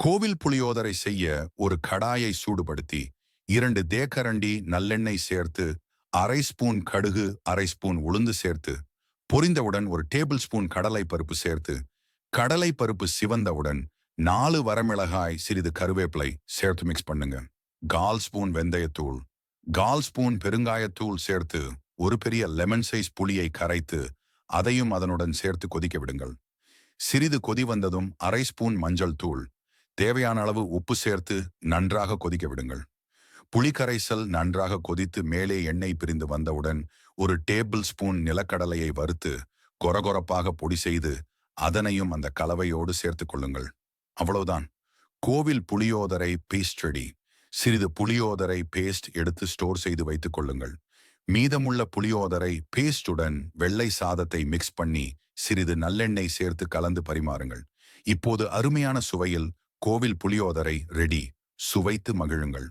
கோவில் புளியோதரை செய்ய ஒரு கடாயை சூடுபடுத்தி இரண்டு தேக்கரண்டி நல்லெண்ணெய் சேர்த்து அரை ஸ்பூன் கடுகு அரை ஸ்பூன் உளுந்து சேர்த்து பொரிந்தவுடன் ஒரு டேபிள் ஸ்பூன் கடலை பருப்பு சேர்த்து கடலை பருப்பு சிவந்தவுடன் நாலு வரமிளகாய் சிறிது கருவேப்பிலை சேர்த்து மிக்ஸ் பண்ணுங்க. கால் ஸ்பூன் வெந்தயத்தூள் கால் ஸ்பூன் பெருங்காயத்தூள் சேர்த்து ஒரு பெரிய லெமன் சைஸ் புளியை கரைத்து அதையும் அதனுடன் சேர்த்து கொதிக்க விடுங்கள். சிறிது கொதி வந்ததும் அரை ஸ்பூன் மஞ்சள் தூள் தேவையான அளவு உப்பு சேர்த்து நன்றாக கொதிக்க விடுங்கள். புளிக்கரைசல் நன்றாக கொதித்து மேலே எண்ணெய் பிரிந்து வந்தவுடன் ஒரு டேபிள் ஸ்பூன் நிலக்கடலையை வறுத்து கொரகொரப்பாக பொடி செய்து அதனையும் அந்த கலவையோடு சேர்த்து கொள்ளுங்கள். அவ்வளவுதான். கோவில் புளியோதரை பேஸ்ட் ரெடி சிறிது புளியோதரை பேஸ்ட் எடுத்து ஸ்டோர் செய்து வைத்துக் கொள்ளுங்கள். மீதமுள்ள புளியோதரை பேஸ்டுடன் வெள்ளை சாதத்தை மிக்ஸ் பண்ணி சிறிது நல்லெண்ணெய் சேர்த்து கலந்து பரிமாறுங்கள். இப்போது அருமையான சுவையில் கோவில் புளியோதரை ரெடி. சுவைத்து மகிழுங்கள்.